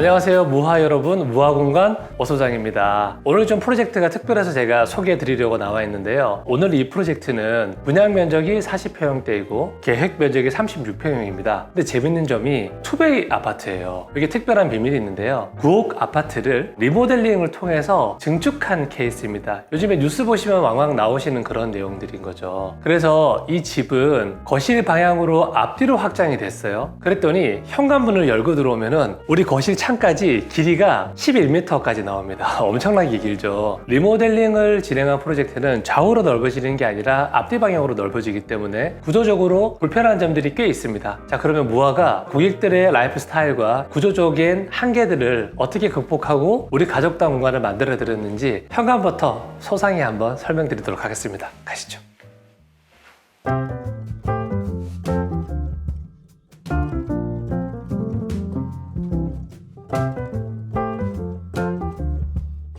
안녕하세요 무하 여러분. 무하공간 오소장입니다. 오늘 좀 프로젝트가 특별해서 제가 소개해 드리려고 나와 있는데요. 오늘 이 프로젝트는 분양 면적이 40평형대이고 계획 면적이 36평형입니다. 근데 재밌는 점이 투베이 아파트예요. 이게 특별한 비밀이 있는데요. 9억 아파트를 리모델링을 통해서 증축한 케이스입니다. 요즘에 뉴스 보시면 왕왕 나오시는 그런 내용들인 거죠. 그래서 이 집은 거실 방향으로 앞뒤로 확장이 됐어요. 그랬더니 현관문을 열고 들어오면은 우리 거실 창 까지 길이가 11m까지 나옵니다. 엄청나게 길죠. 리모델링을 진행한 프로젝트는 좌우로 넓어지는 게 아니라 앞뒤 방향으로 넓어지기 때문에 구조적으로 불편한 점들이 꽤 있습니다. 자, 그러면 무화가 고객들의 라이프 스타일과 구조적인 한계들을 어떻게 극복하고 우리 가족당 공간을 만들어 드렸는지 현관부터 소상히 한번 설명드리도록 하겠습니다. 가시죠.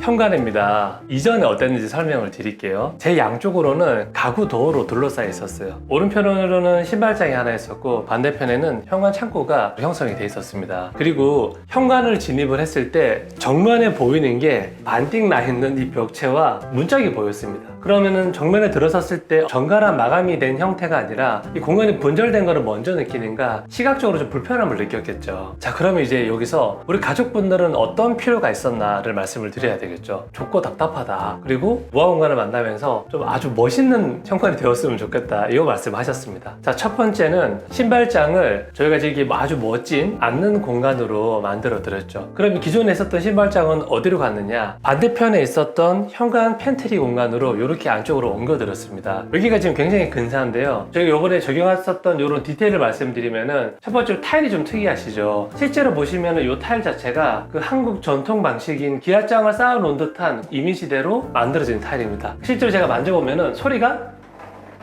현관입니다. 이전에 어땠는지 설명을 드릴게요. 제 양쪽으로는 가구 도어로 둘러싸여 있었어요. 오른편으로는 신발장이 하나 있었고 반대편에는 현관 창고가 형성이 돼 있었습니다. 그리고 현관을 진입을 했을 때 정면에 보이는 게 반띵 나 있는 이 벽체와 문짝이 보였습니다. 그러면은 정면에 들어섰을 때 정갈한 마감이 된 형태가 아니라 이 공간이 분절된 거를 먼저 느끼는가 시각적으로 좀 불편함을 느꼈겠죠. 자, 그러면 이제 여기서 우리 가족분들은 어떤 필요가 있었나를 말씀을 드려야 되겠죠. 좁고 답답하다. 그리고 무화 공간을 만나면서 좀 아주 멋있는 현관이 되었으면 좋겠다. 이거 말씀하셨습니다. 자, 첫 번째는 신발장을 저희가 지금 아주 멋진 앉는 공간으로 만들어 드렸죠. 그럼 기존에 있었던 신발장은 어디로 갔느냐? 반대편에 있었던 현관 팬트리 공간으로 이렇게 안쪽으로 옮겨드렸습니다. 여기가 지금 굉장히 근사한데요. 저희가 이번에 적용했었던 이런 디테일을 말씀드리면은 첫 번째로 타일이 좀 특이하시죠. 실제로 보시면은 이 타일 자체가 그 한국 전통 방식인 기아장을 쌓아놓은 듯한 이미지대로 만들어진 타일입니다. 실제로 제가 만져보면은 소리가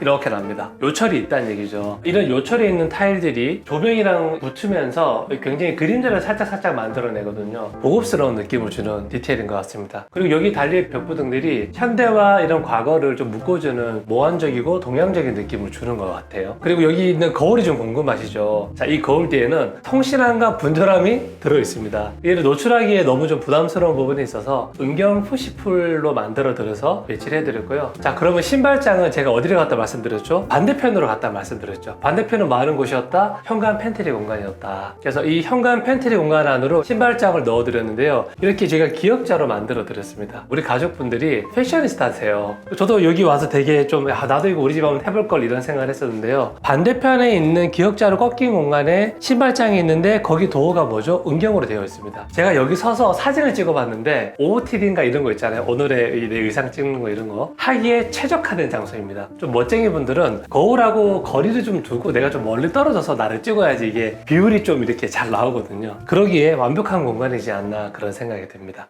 이렇게 납니다. 요철이 있다는 얘기죠. 이런 요철이 있는 타일들이 조명이랑 붙으면서 굉장히 그림자를 살짝살짝 만들어내거든요. 고급스러운 느낌을 주는 디테일인 것 같습니다. 그리고 여기 달릴 벽부등들이 현대와 이런 과거를 좀 묶어주는 모완적이고 동양적인 느낌을 주는 것 같아요. 그리고 여기 있는 거울이 좀 궁금하시죠? 자, 이 거울 뒤에는 통실함과 분절함이 들어있습니다. 얘를 노출하기에 너무 좀 부담스러운 부분이 있어서 은경 푸시풀로 만들어 드려서 배치를 해드렸고요. 자, 그러면 신발장은 제가 어디를 갖다 말씀 드렸죠? 반대편으로 갖다 말씀드렸죠. 반대편은 많은 곳이었다. 현관 팬트리 공간이었다. 그래서 이 현관 팬트리 공간 안으로 신발장을 넣어드렸는데요. 이렇게 제가 기억자로 만들어 드렸습니다. 우리 가족분들이 패셔니스타세요. 저도 여기 와서 되게 좀 아, 나도 이거 우리 집 한번 해볼 걸 이런 생각을 했었는데요. 반대편에 있는 기억자로 꺾인 공간에 신발장이 있는데 거기 도어가 뭐죠? 은경으로 되어 있습니다. 제가 여기 서서 사진을 찍어봤는데 OOTD인가 이런 거 있잖아요. 오늘의 이내 의상 찍는 거 이런 거 하기에 최적화된 장소입니다. 좀 멋쟁이 분들은 거울하고 거리를 좀 두고 내가 좀 멀리 떨어져서 나를 찍어야지 이게 비율이 좀 이렇게 잘 나오거든요. 그러기에 완벽한 공간이지 않나 그런 생각이 듭니다.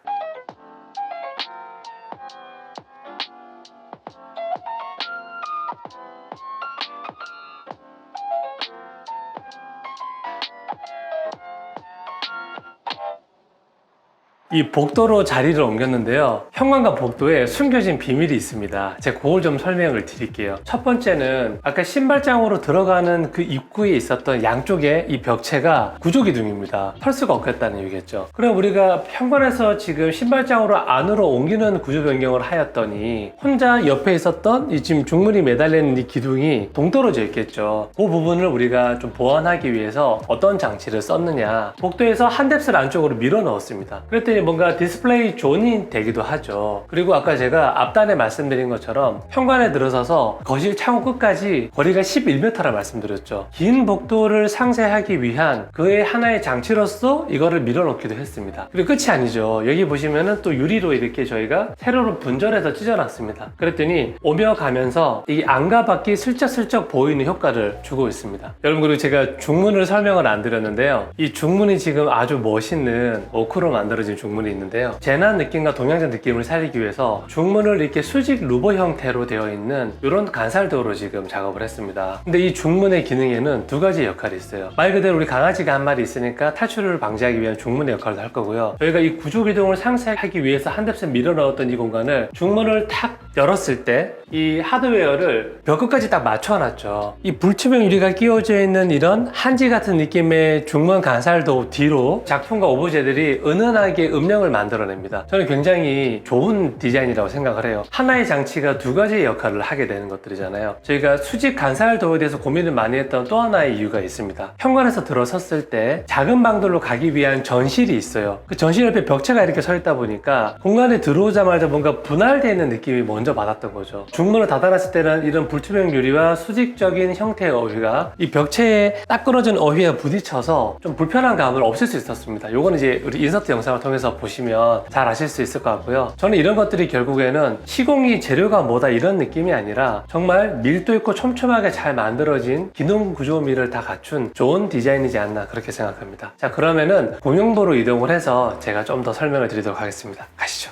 이 복도로 자리를 옮겼는데요. 현관과 복도에 숨겨진 비밀이 있습니다. 제가 그걸 좀 설명을 드릴게요. 첫 번째는 아까 신발장으로 들어가는 그 입구에 있었던 양쪽에 이 벽체가 구조기둥입니다. 털 수가 없겠다는 얘기겠죠. 그럼 우리가 현관에서 지금 신발장으로 안으로 옮기는 구조 변경을 하였더니 혼자 옆에 있었던 이 지금 중문이 매달리는 이 기둥이 동떨어져 있겠죠. 그 부분을 우리가 좀 보완하기 위해서 어떤 장치를 썼느냐. 복도에서 한 뎁스를 안쪽으로 밀어 넣었습니다. 그랬더니 뭔가 디스플레이 존이 되기도 하죠. 그리고 아까 제가 앞단에 말씀드린 것처럼 현관에 들어서서 거실 창호 끝까지 거리가 11m라 말씀드렸죠. 긴 복도를 상쇄하기 위한 그의 하나의 장치로서 이거를 밀어넣기도 했습니다. 그리고 끝이 아니죠. 여기 보시면은 또 유리로 이렇게 저희가 세로로 분절해서 찢어놨습니다. 그랬더니 오며 가면서 이 안과 밖이 슬쩍슬쩍 보이는 효과를 주고 있습니다. 여러분 그리고 제가 중문을 설명을 안 드렸는데요. 이 중문이 지금 아주 멋있는 오크로 만들어진 중문 이 있는데요. 재난 느낌과 동양적 느낌을 살리기 위해서 중문을 이렇게 수직 루버 형태로 되어 있는 이런 간살도로 지금 작업을 했습니다. 근데 이 중문의 기능에는 두 가지 역할이 있어요. 말 그대로 우리 강아지가 한 마리 있으니까 탈출을 방지하기 위한 중문의 역할을 할 거고요. 저희가 이 구조 기둥을 상쇄하기 위해서 한 뎁스 밀어 넣었던 이 공간을 중문을 탁 열었을 때 이 하드웨어를 벽 끝까지 딱 맞춰놨죠. 이 불투명 유리가 끼워져 있는 이런 한지 같은 느낌의 중문 간살도 뒤로 작품과 오브제들이 은은하게 음영을 만들어냅니다. 저는 굉장히 좋은 디자인이라고 생각을 해요. 하나의 장치가 두 가지의 역할을 하게 되는 것들이잖아요. 저희가 수직 간살 도어에 대해서 고민을 많이 했던 또 하나의 이유가 있습니다. 현관에서 들어섰을 때 작은 방들로 가기 위한 전실이 있어요. 그 전실 옆에 벽체가 이렇게 서 있다 보니까 공간에 들어오자마자 뭔가 분할되는 느낌이 먼저 받았던 거죠. 중문을 닫아놨을 때는 이런 불투명 유리와 수직적인 형태의 어휘가 이 벽체에 딱 끊어진 어휘와 부딪혀서 좀 불편한 감을 없앨 수 있었습니다. 요거는 이제 우리 인서트 영상을 통해서 보시면 잘 아실 수 있을 것 같고요. 저는 이런 것들이 결국에는 시공이 재료가 뭐다 이런 느낌이 아니라 정말 밀도 있고 촘촘하게 잘 만들어진 기능 구조미를 다 갖춘 좋은 디자인이지 않나 그렇게 생각합니다. 자 그러면은 공용도로 이동을 해서 제가 좀 더 설명을 드리도록 하겠습니다. 가시죠.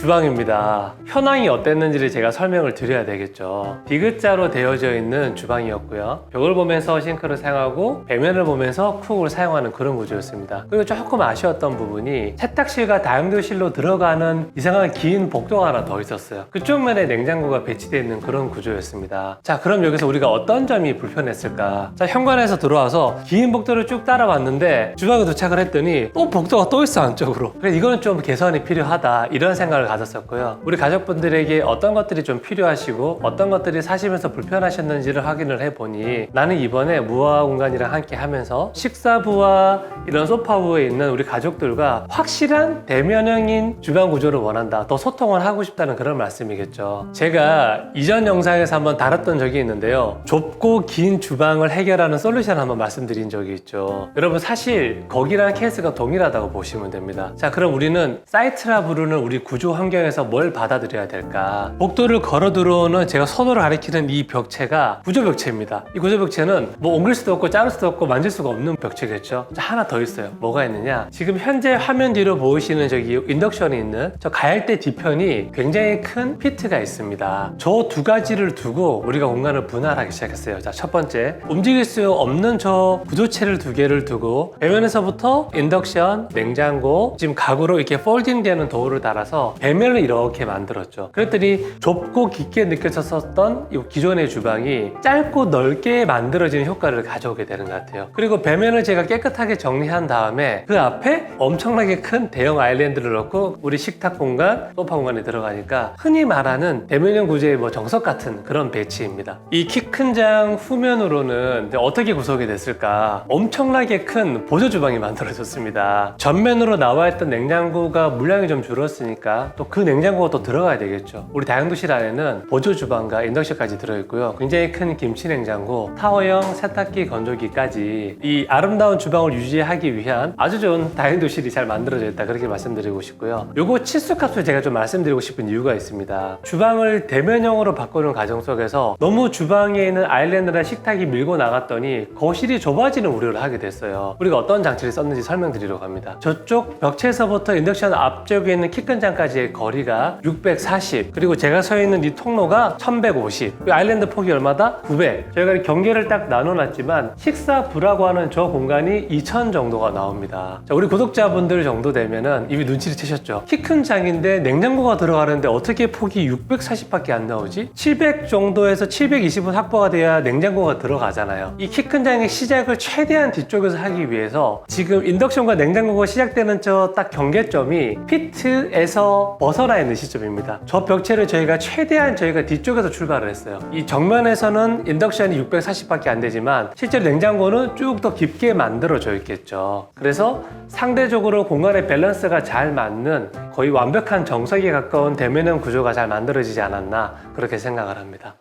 주방입니다. 현황이 어땠는지를 제가 설명을 드려야 되겠죠. 디귿자로 되어져 있는 주방이었고요. 벽을 보면서 싱크를 사용하고 배면을 보면서 쿡을 사용하는 그런 구조였습니다. 그리고 조금 아쉬웠던 부분이 세탁실과 다용도실로 들어가는 이상한 긴 복도가 하나 더 있었어요. 그쪽 면에 냉장고가 배치되어 있는 그런 구조였습니다. 자, 그럼 여기서 우리가 어떤 점이 불편했을까? 자, 현관에서 들어와서 긴 복도를 쭉 따라왔는데 주방에 도착을 했더니 또 복도가 또 있어 안쪽으로. 그래서 이거는 좀 개선이 필요하다 이런 생각을 가졌었고요. 우리 가족분들에게 어떤 것들이 좀 필요하시고 어떤 것들이 사시면서 불편하셨는지를 확인을 해보니 나는 이번에 무화 공간이랑 함께 하면서 식사부와 이런 소파부에 있는 우리 가족들과 확실한 대면형인 주방 구조를 원한다. 더 소통을 하고 싶다는 그런 말씀이겠죠. 제가 이전 영상에서 한번 다뤘던 적이 있는데요. 좁고 긴 주방을 해결하는 솔루션 한번 말씀드린 적이 있죠. 여러분 사실 거기랑 케이스가 동일하다고 보시면 됩니다. 자 그럼 우리는 사이트라 부르는 우리 구조 환경에서 뭘 받아들여야 될까? 복도를 걸어 들어오는 제가 선호를 가리키는 이 벽체가 구조 벽체입니다. 이 구조 벽체는 뭐 옮길 수도 없고 자를 수도 없고 만질 수가 없는 벽체겠죠. 자, 하나 더 있어요. 뭐가 있느냐? 지금 현재 화면 뒤로 보이시는 저기 인덕션이 있는 저 가열대 뒤편이 굉장히 큰 피트가 있습니다. 저 두 가지를 두고 우리가 공간을 분할하기 시작했어요. 자, 첫 번째. 움직일 수 없는 저 구조체를 두 개를 두고 배면에서부터 인덕션, 냉장고, 지금 가구로 이렇게 폴딩되는 도어를 달아서 배 면을 이렇게 만들었죠. 그랬더니 좁고 깊게 느껴졌었던 이 기존의 주방이 짧고 넓게 만들어지는 효과를 가져오게 되는 것 같아요. 그리고 배면을 제가 깨끗하게 정리한 다음에 그 앞에 엄청나게 큰 대형 아일랜드를 넣고 우리 식탁 공간, 소파 공간에 들어가니까 흔히 말하는 대면형 구조의 뭐 정석 같은 그런 배치입니다. 이 키 큰 장 후면으로는 어떻게 구성이 됐을까? 엄청나게 큰 보조 주방이 만들어졌습니다. 전면으로 나와 있던 냉장고가 물량이 좀 줄었으니까 또 그 냉장고가 또 들어가야 되겠죠. 우리 다용도실 안에는 보조 주방과 인덕션까지 들어있고요. 굉장히 큰 김치 냉장고, 타워형 세탁기 건조기까지 이 아름다운 주방을 유지하기 위한 아주 좋은 다용도실이 잘 만들어져 있다 그렇게 말씀드리고 싶고요. 요거 치수 값을 제가 좀 말씀드리고 싶은 이유가 있습니다. 주방을 대면형으로 바꾸는 과정 속에서 너무 주방에 있는 아일랜드나 식탁이 밀고 나갔더니 거실이 좁아지는 우려를 하게 됐어요. 우리가 어떤 장치를 썼는지 설명드리려고 합니다. 저쪽 벽체에서부터 인덕션 앞쪽에 있는 키큰 장까지의 거리가 640 그리고 제가 서 있는 이 통로가 1150이 아일랜드 폭이 얼마다? 900 저희가 경계를 딱 나눠놨지만 식사부라고 하는 저 공간이 2000 정도가 나옵니다. 자, 우리 구독자분들 정도 되면은 이미 눈치를 채셨죠. 키 큰 장인데 냉장고가 들어가는데 어떻게 폭이 640밖에 안 나오지? 700 정도에서 720은 확보가 돼야 냉장고가 들어가잖아요. 이 키 큰 장의 시작을 최대한 뒤쪽에서 하기 위해서 지금 인덕션과 냉장고가 시작되는 저 딱 경계점이 피트에서 벗어나 있는 시점입니다. 저 벽체를 저희가 최대한 저희가 뒤쪽에서 출발을 했어요. 이 정면에서는 인덕션이 640밖에 안 되지만 실제로 냉장고는 쭉 더 깊게 만들어져 있겠죠. 그래서 상대적으로 공간의 밸런스가 잘 맞는 거의 완벽한 정석에 가까운 대면형 구조가 잘 만들어지지 않았나 그렇게 생각을 합니다.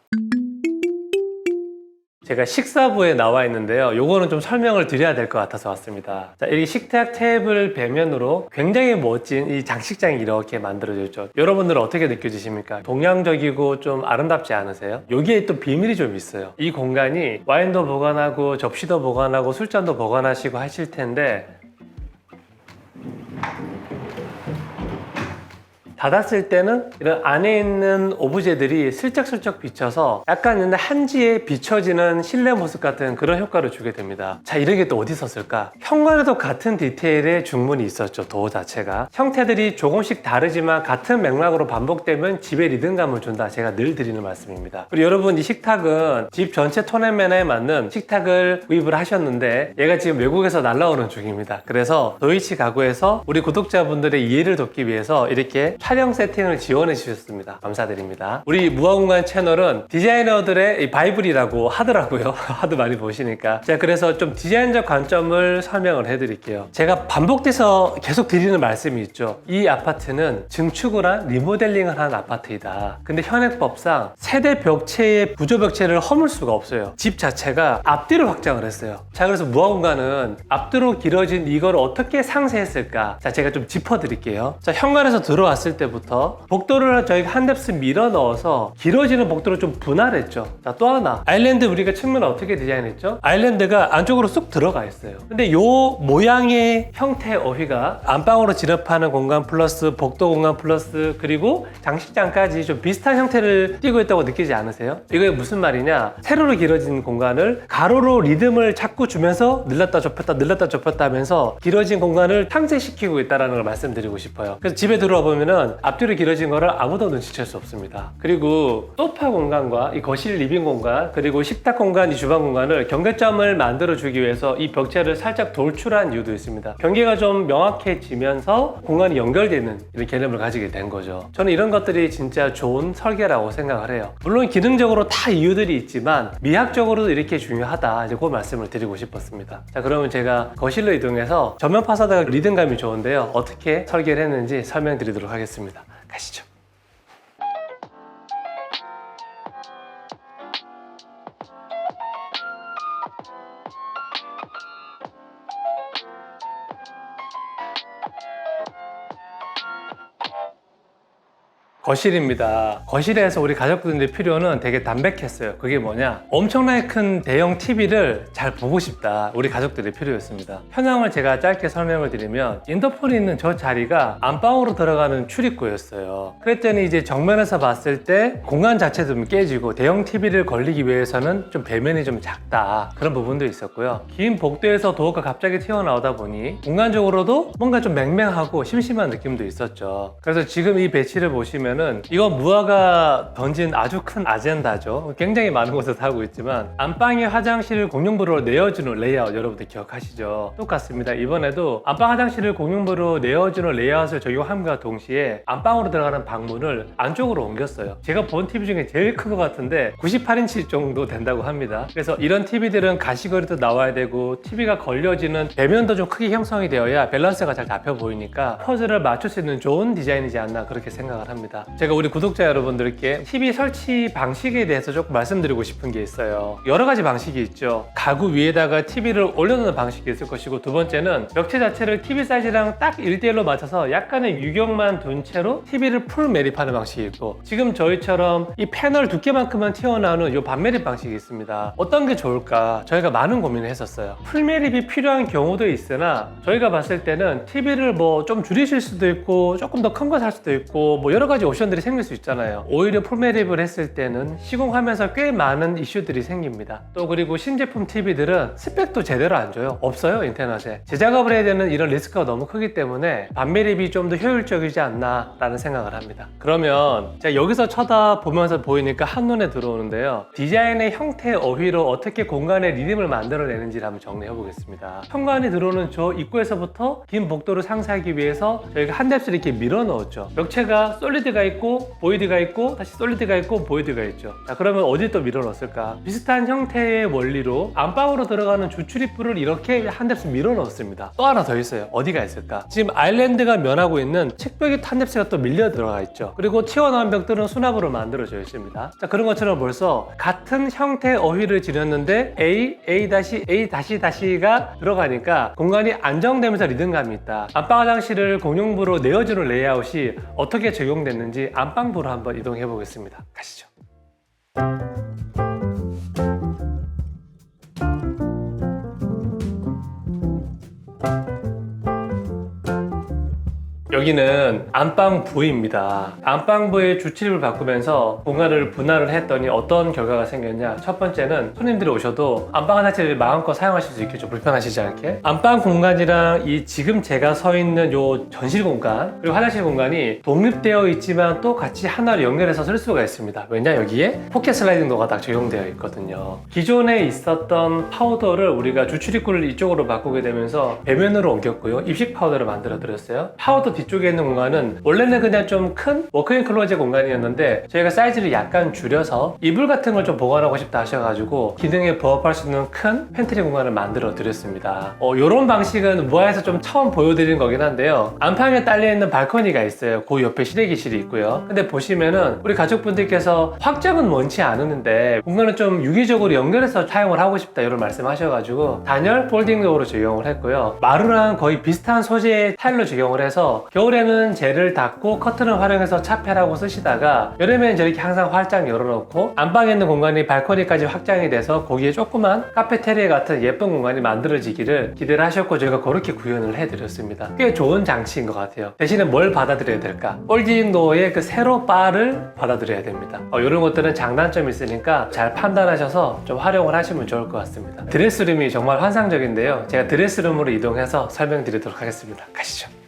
제가 식사부에 나와 있는데요. 요거는 좀 설명을 드려야 될 것 같아서 왔습니다. 자, 이 식탁 테이블 배면으로 굉장히 멋진 이 장식장이 이렇게 만들어져 있죠. 여러분들은 어떻게 느껴지십니까? 동양적이고 좀 아름답지 않으세요? 여기에 또 비밀이 좀 있어요. 이 공간이 와인도 보관하고 접시도 보관하고 술잔도 보관하시고 하실 텐데 닫았을 때는 이런 안에 있는 오브제들이 슬쩍슬쩍 비쳐서 약간 근데 한지에 비춰지는 실내 모습 같은 그런 효과를 주게 됩니다. 자, 이런 게 또 어디 있었을까? 현관에도 같은 디테일의 중문이 있었죠. 도어 자체가. 형태들이 조금씩 다르지만 같은 맥락으로 반복되면 집에 리듬감을 준다. 제가 늘 드리는 말씀입니다. 그리고 여러분 이 식탁은 집 전체 톤앤 매너에 맞는 식탁을 구입을 하셨는데 얘가 지금 외국에서 날라오는 중입니다. 그래서 도이치 가구에서 우리 구독자분들의 이해를 돕기 위해서 이렇게 촬영 세팅을 지원해 주셨습니다. 감사드립니다. 우리 무화공간 채널은 디자이너들의 이 바이블이라고 하더라고요. 하도 많이 보시니까. 자, 그래서 좀 디자인적 관점을 설명을 해드릴게요. 제가 반복돼서 계속 드리는 말씀이 있죠. 이 아파트는 증축을 한 리모델링을 한 아파트이다. 근데 현행법상 세대 벽체의 구조 벽체를 허물 수가 없어요. 집 자체가 앞뒤로 확장을 했어요. 자, 그래서 무화공간은 앞뒤로 길어진 이걸 어떻게 상세했을까? 자, 제가 좀 짚어드릴게요. 자, 현관에서 들어왔을 때부터 복도를 저희가 한 뎁스 밀어 넣어서 길어지는 복도를 좀 분할했죠. 자, 또 하나. 아일랜드 우리가 측면을 어떻게 디자인했죠? 아일랜드가 안쪽으로 쑥 들어가 있어요. 근데 요 모양의 형태 어휘가 안방으로 진입하는 공간 플러스 복도 공간 플러스 그리고 장식장까지 좀 비슷한 형태를 띄고 있다고 느끼지 않으세요? 이게 무슨 말이냐? 세로로 길어진 공간을 가로로 리듬을 자꾸 주면서 늘렸다 좁혔다 늘렸다 좁혔다 하면서 길어진 공간을 탕제시키고 있다는 걸 말씀드리고 싶어요. 그래서 집에 들어와 보면은 앞뒤로 길어진 거를 아무도 눈치챌 수 없습니다. 그리고 소파 공간과 이 거실 리빙 공간 그리고 식탁 공간, 이 주방 공간을 경계점을 만들어 주기 위해서 이 벽체를 살짝 돌출한 이유도 있습니다. 경계가 좀 명확해지면서 공간이 연결되는 이런 개념을 가지게 된 거죠. 저는 이런 것들이 진짜 좋은 설계라고 생각을 해요. 물론 기능적으로 다 이유들이 있지만 미학적으로도 이렇게 중요하다. 이제 그 말씀을 드리고 싶었습니다. 자, 그러면 제가 거실로 이동해서 전면 파사드가 리듬감이 좋은데요. 어떻게 설계를 했는지 설명드리도록 하겠습니다. 가시죠. 거실입니다. 거실에서 우리 가족분들의 필요는 되게 담백했어요. 그게 뭐냐? 엄청나게 큰 대형 TV를 잘 보고 싶다. 우리 가족들의 필요였습니다. 현황을 제가 짧게 설명을 드리면 인터폰이 있는 저 자리가 안방으로 들어가는 출입구였어요. 그랬더니 이제 정면에서 봤을 때 공간 자체도 좀 깨지고 대형 TV를 걸리기 위해서는 좀 배면이 좀 작다. 그런 부분도 있었고요. 긴 복도에서 도어가 갑자기 튀어나오다 보니 공간적으로도 뭔가 좀 맹맹하고 심심한 느낌도 있었죠. 그래서 지금 이 배치를 보시면 보면은 이건 무화가 던진 아주 큰 아젠다죠. 굉장히 많은 곳에서 하고 있지만 안방의 화장실을 공용부로 내어주는 레이아웃 여러분들 기억하시죠? 똑같습니다. 이번에도 안방 화장실을 공용부로 내어주는 레이아웃을 적용함과 동시에 안방으로 들어가는 방문을 안쪽으로 옮겼어요. 제가 본 TV 중에 제일 큰 것 같은데 98인치 정도 된다고 합니다. 그래서 이런 TV들은 가시거리도 나와야 되고 TV가 걸려지는 배면도 좀 크게 형성이 되어야 밸런스가 잘 잡혀 보이니까 퍼즐을 맞출 수 있는 좋은 디자인이지 않나 그렇게 생각을 합니다. 제가 우리 구독자 여러분들께 TV 설치 방식에 대해서 조금 말씀드리고 싶은 게 있어요. 여러 가지 방식이 있죠. 가구 위에다가 TV를 올려놓는 방식이 있을 것이고 두 번째는 벽체 자체를 TV 사이즈랑 딱 1대1로 맞춰서 약간의 유격만 둔 채로 TV를 풀 매립하는 방식이 있고 지금 저희처럼 이 패널 두께만큼만 튀어나오는 이 반매립 방식이 있습니다. 어떤 게 좋을까? 저희가 많은 고민을 했었어요. 풀 매립이 필요한 경우도 있으나 저희가 봤을 때는 TV를 뭐 좀 줄이실 수도 있고 조금 더 큰 거 살 수도 있고 뭐 여러 가지 옵션들이 생길 수 있잖아요. 오히려 풀매립을 했을 때는 시공하면서 꽤 많은 이슈들이 생깁니다. 또 그리고 신제품 TV들은 스펙도 제대로 안 줘요. 없어요, 인터넷에. 재작업을 해야 되는 이런 리스크가 너무 크기 때문에 반매립이 좀 더 효율적이지 않나라는 생각을 합니다. 그러면 제가 여기서 쳐다보면서 보이니까 한눈에 들어오는데요. 디자인의 형태 어휘로 어떻게 공간의 리듬을 만들어내는지를 한번 정리해 보겠습니다. 현관이 들어오는 저 입구에서부터 긴 복도를 상세하기 위해서 저희가 한 뎁스를 이렇게 밀어 넣었죠. 벽체가 솔리드가 있고 보이드가 있고 다시 솔리드가 있고 보이드가 있죠. 자 그러면 어디 또 밀어 넣었을까? 비슷한 형태의 원리로 안방으로 들어가는 주출입구를 이렇게 한 뎁스 밀어 넣었습니다. 또 하나 더 있어요. 어디가 있을까? 지금 아일랜드가 면하고 있는 책벽에 한 뎁스가 또 밀려 들어가 있죠. 그리고 튀어나온 벽들은 수납으로 만들어져 있습니다. 자 그런 것처럼 벌써 같은 형태의 어휘를 지녔는데 A, A 다시 A 다시 다시가 들어가니까 공간이 안정되면서 리듬감이 있다. 안방 화장실을 공용부로 내어주는 레이아웃이 어떻게 적용됐는지 안방부로 한번 이동해 보겠습니다. 가시죠. 여기는 안방부입니다. 안방부의 주치립을 바꾸면서 공간을 분할을 했더니 어떤 결과가 생겼냐. 첫 번째는 손님들이 오셔도 안방 자체를 마음껏 사용하실 수 있겠죠. 불편하시지 않게. 안방 공간이랑 이 지금 제가 서 있는 요 전실 공간 그리고 화장실 공간이 독립되어 있지만 또 같이 하나로 연결해서 쓸 수가 있습니다. 왜냐 여기에 포켓 슬라이딩 도어가 딱 적용되어 있거든요. 기존에 있었던 파우더를 우리가 주출입구를 이쪽으로 바꾸게 되면서 배면으로 옮겼고요. 입식 파우더를 만들어 드렸어요. 파우더 뒤 쪽에 있는 공간은 원래는 그냥 좀 큰 워크인 클로젯 공간이었는데 저희가 사이즈를 약간 줄여서 이불 같은 걸 좀 보관하고 싶다 하셔가지고 기능에 부합할 수 있는 큰 팬트리 공간을 만들어 드렸습니다. 어, 이런 방식은 무아에서 좀 처음 보여드린 거긴 한데요. 안방에 딸려 있는 발코니가 있어요. 그 옆에 실외기실이 있고요. 근데 보시면은 우리 가족분들께서 확장은 원치 않았는데 공간을 좀 유기적으로 연결해서 사용을 하고 싶다 이런 말씀하셔가지고 단열 폴딩 도어로 적용을 했고요. 마루랑 거의 비슷한 소재의 타일로 적용을 해서 겨울에는 젤을 닫고 커튼을 활용해서 차폐라고 쓰시다가 여름에는 저렇게 항상 활짝 열어놓고 안방에 있는 공간이 발코니까지 확장이 돼서 거기에 조그만 카페테리아 같은 예쁜 공간이 만들어지기를 기대를 하셨고 저희가 그렇게 구현을 해드렸습니다. 꽤 좋은 장치인 것 같아요. 대신에 뭘 받아들여야 될까? 폴딩 도어의 그 세로 바를 받아들여야 됩니다. 어, 이런 것들은 장단점이 있으니까 잘 판단하셔서 좀 활용을 하시면 좋을 것 같습니다. 드레스룸이 정말 환상적인데요. 제가 드레스룸으로 이동해서 설명드리도록 하겠습니다. 가시죠.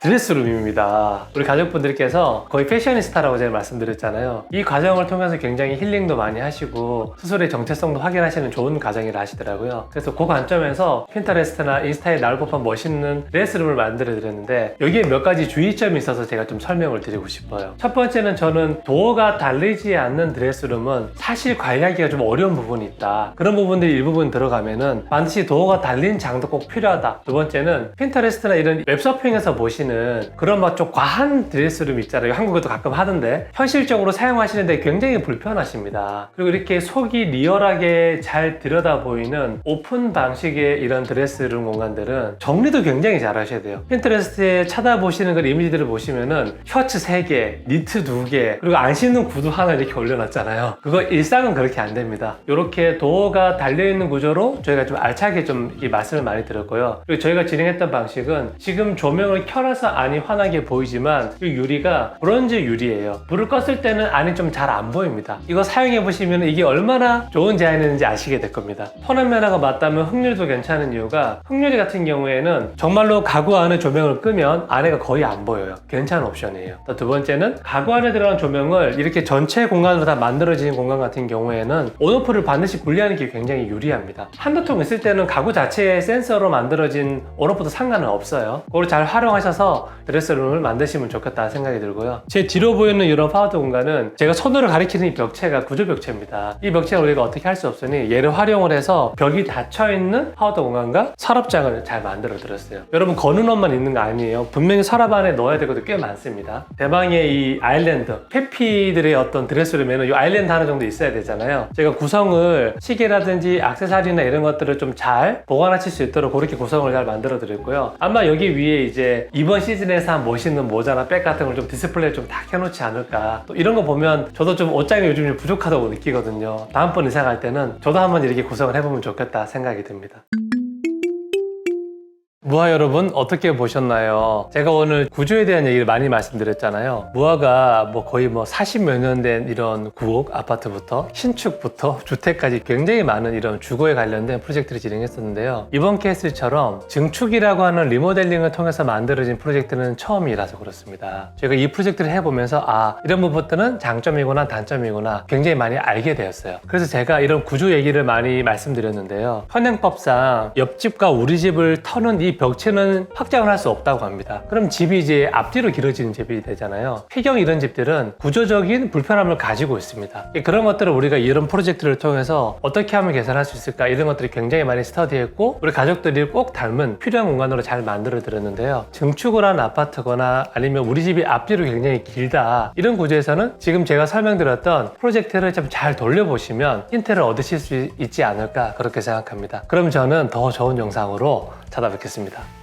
드레스룸입니다. 우리 가족분들께서 거의 패셔니스타라고 제가 말씀드렸잖아요. 이 과정을 통해서 굉장히 힐링도 많이 하시고 스스로의 정체성도 확인하시는 좋은 과정이라 하시더라고요. 그래서 그 관점에서 핀터레스트나 인스타에 나올 법한 멋있는 드레스룸을 만들어 드렸는데 여기에 몇 가지 주의점이 있어서 제가 좀 설명을 드리고 싶어요. 첫 번째는 저는 도어가 달리지 않는 드레스룸은 사실 관리하기가 좀 어려운 부분이 있다. 그런 부분들이 일부분 들어가면은 반드시 도어가 달린 장도 꼭 필요하다. 두 번째는 핀터레스트나 이런 웹서핑에서 보시는 그런 막 좀 과한 드레스룸 있잖아요. 한국에도 가끔 하던데 현실적으로 사용하시는데 굉장히 불편하십니다. 그리고 이렇게 속이 리얼하게 잘 들여다 보이는 오픈 방식의 이런 드레스룸 공간들은 정리도 굉장히 잘 하셔야 돼요. 핀터레스트에 찾아보시는 그 이미지들을 보시면은 셔츠 3개, 니트 2개, 그리고 안 씻는 구두 하나 이렇게 올려놨잖아요. 그거 일상은 그렇게 안 됩니다. 이렇게 도어가 달려있는 구조로 저희가 좀 알차게 좀이 말씀을 많이 드렸고요. 그리고 저희가 진행했던 방식은 지금 조명을 켜 놔서 안이 환하게 보이지만 이 유리가 브론즈 유리예요. 불을 껐을 때는 안이 좀 잘 안 보입니다. 이거 사용해 보시면 이게 얼마나 좋은 제안이었는지 아시게 될 겁니다. 톤업 면허가 맞다면 확률도 괜찮은 이유가 확률이 같은 경우에는 정말로 가구 안에 조명을 끄면 안에가 거의 안 보여요. 괜찮은 옵션이에요. 또두 번째는 가구 안에 들어간 조명을 이렇게 전체 공간으로 다 만들어진 공간 같은 경우에는 온오프를 반드시 분리하는 게 굉장히 유리합니다. 한두 통 있을 때는 가구 자체의 센서로 만들어진 온오프도 상관은 없어요. 그걸 잘 활용하셔서 드레스룸을 만드시면 좋겠다 생각이 들고요. 제 뒤로 보이는 이런 파우더 공간은 제가 손으로 가리키는 이 벽체가 구조 벽체입니다. 이 벽체를 우리가 어떻게 할 수 없으니 얘를 활용을 해서 벽이 닫혀 있는 파우더 공간과 서랍장을 잘 만들어 드렸어요. 여러분 거는 옷만 있는 거 아니에요. 분명히 서랍 안에 넣어야 될 것도 꽤 많습니다. 대망의 이 아일랜드 해피들의 어떤 드레스룸에는 이 아일랜드 하나 정도 있어야 되잖아요. 제가 구성을 시계라든지 액세서리나 이런 것들을 좀 잘 보관하실 수 있도록 그렇게 구성을 잘 만들어 드렸고요. 아마 여기 위에 이제 이번 시즌에서 한 멋있는 모자나 백 같은 걸 좀 디스플레이 좀다 켜놓지 않을까. 또 이런 거 보면 저도 좀 옷장이 요즘 좀 부족하다고 느끼거든요. 다음번 이사 갈 때는 저도 한번 이렇게 구성을 해보면 좋겠다 생각이 듭니다. 무화 여러분 어떻게 보셨나요? 제가 오늘 구조에 대한 얘기를 많이 말씀드렸잖아요. 무화가 뭐 거의 뭐 40몇 년 된 이런 구옥 아파트부터 신축부터 주택까지 굉장히 많은 이런 주거에 관련된 프로젝트를 진행했었는데요. 이번 케이스처럼 증축이라고 하는 리모델링을 통해서 만들어진 프로젝트는 처음이라서 그렇습니다. 제가 이 프로젝트를 해보면서 아 이런 부분들은 장점이구나 단점이구나 굉장히 많이 알게 되었어요. 그래서 제가 이런 구조 얘기를 많이 말씀드렸는데요. 현행법상 옆집과 우리 집을 터는 이 벽체는 확장을 할 수 없다고 합니다. 그럼 집이 이제 앞뒤로 길어지는 집이 되잖아요. 폐경 이런 집들은 구조적인 불편함을 가지고 있습니다. 그런 것들을 우리가 이런 프로젝트를 통해서 어떻게 하면 개선할 수 있을까 이런 것들이 굉장히 많이 스터디했고 우리 가족들이 꼭 닮은 필요한 공간으로 잘 만들어 드렸는데요. 증축을 한 아파트거나 아니면 우리 집이 앞뒤로 굉장히 길다 이런 구조에서는 지금 제가 설명드렸던 프로젝트를 좀 잘 돌려보시면 힌트를 얻으실 수 있지 않을까 그렇게 생각합니다. 그럼 저는 더 좋은 영상으로 찾아뵙겠 습니다.